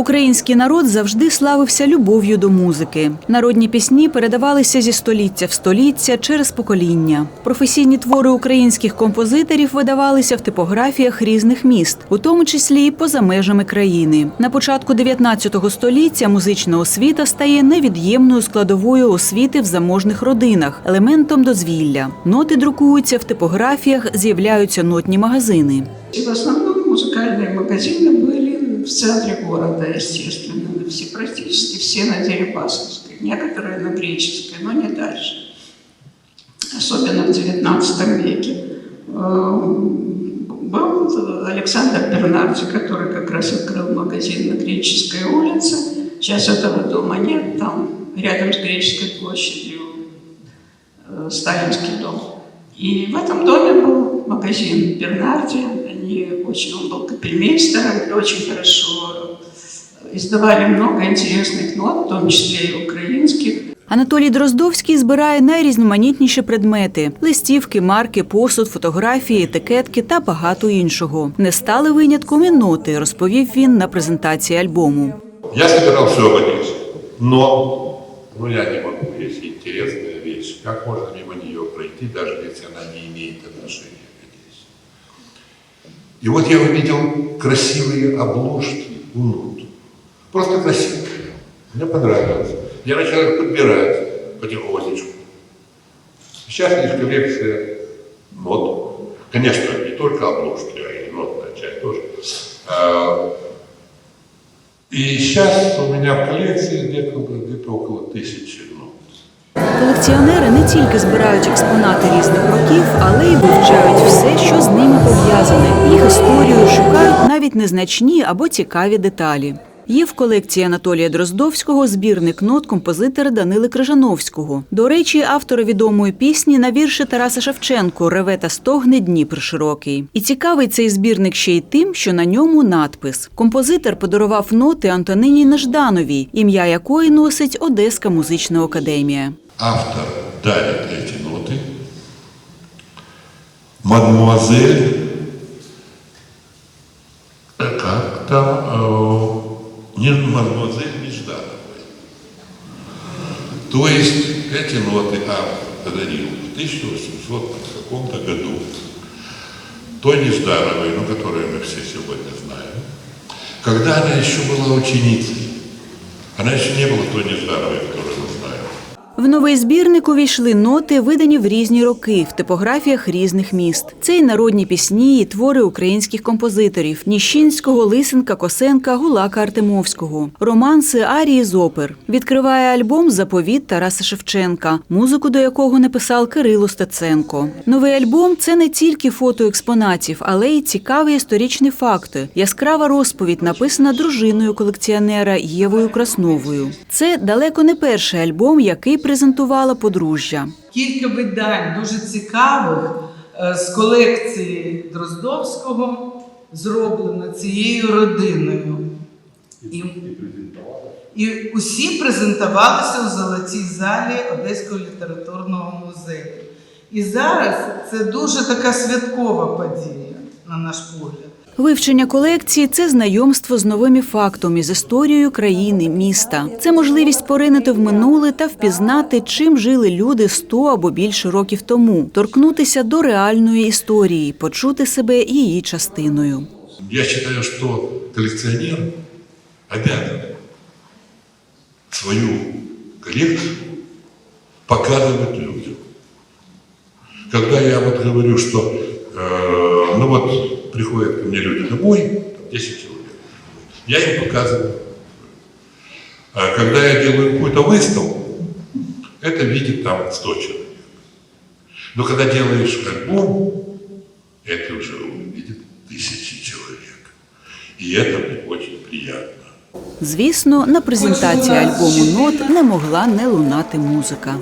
Український народ завжди славився любов'ю до музики. Народні пісні передавалися зі століття в століття через покоління. Професійні твори українських композиторів видавалися в типографіях різних міст, у тому числі і поза межами країни. На початку 19 століття музична освіта стає невід'ємною складовою освіти в заможних родинах, елементом дозвілля. Ноти друкуються в типографіях, з'являються нотні магазини. И в основном музыкальные магазины были центре города, естественно. Все, практически все на Дерипасовской, некоторые на Греческой, но не дальше. Особенно в XIX веке. Э, Был Александр Бернарди, который как раз открыл магазин на Греческой улице. Сейчас этого дома нет, там рядом с Греческой площадью э, Сталинский дом. И в этом доме был магазин Бернарди. Они очень, он был капельмейстером, очень хорошо издавали много интересных нот, в том числе и украинских. Анатолій Дроздовський збирає найрізноманітніші предмети: листівки, марки, посуд, фотографії, етикетки та багато іншого. Не стали винятком і ноти, розповів він на презентації альбому. Я собирал все об но ну, я не могу, если интересная вещь, как можно мимо нее пройти, даже если она не имеет отношения к Одессе. И вот я увидел красивые обложки у нот. Просто красивые. Мне понравилось. Я начал их подбирать потихонечку. Сейчас есть коллекция нот. Конечно, не только обложки, а и нотная часть тоже. А, И сейчас у меня в коллекции где-то где около тысячи нот. Колекціонери не тільки збирають експонати різних років, але й вивчають все, що з ними пов'язане. Історію шукають навіть незначні або цікаві деталі. Є в колекції Анатолія Дроздовського збірник нот композитора Данили Крижановського. До речі, автора відомої пісні на вірші Тараса Шевченко Реве та стогне Дніпр широкий. І цікавий цей збірник ще й тим, що на ньому надпис. Композитор подарував ноти Антонині Неждановій, ім'я якої носить Одеська музична академія. Автор дарит эти ноты. Мадемуазель, То есть эти ноты автор подарил в 1800 каком-то году той Неждановой, ну, которую мы все сегодня знаем, когда она еще была ученицей. Она еще не была той Неждановой, которую мы знаем. в новий збірник увійшли ноти, видані в різні роки в типографіях різних міст. Це й народні пісні, і твори українських композиторів: Ніщинського, Лисенка, Косенка, Гулака Артемовського, романси, арії з опер. Відкриває альбом Заповіт Тараса Шевченка, музику до якого написав Кирило Стеценко. Новий альбом це не тільки фото експонатів, але й цікаві історичні факти. Яскрава розповідь написана дружиною колекціонера Євою Красновою. Це далеко не перший альбом, який презентувала подружжя. Кілька видань дуже цікавих е, з колекції Дроздовського зроблено цією родиною. І, і усі презентувалися у золотій залі Одеського літературного музею. І зараз це дуже така святкова подія, на наш погляд. Вивчення колекції це знайомство з новими фактами, з історією країни, міста. Це можливість поринити в минуле та впізнати, чим жили люди 100 або більше років тому, торкнутися до реальної історії, почути себе її частиною. Я считаю, что коллекционер обязан свою коллекцию показывать людям. Когда я вот говорю, что э, ну вот приходят ко мне люди домой, там 10 человек, я им показываю. А когда я делаю какую-то выставку, это видит там 100 человек. Но когда делаешь альбом, это уже увидит тысячи человек. И это мне очень приятно. Звісно, на презентації альбому нот не могла не лунати музика.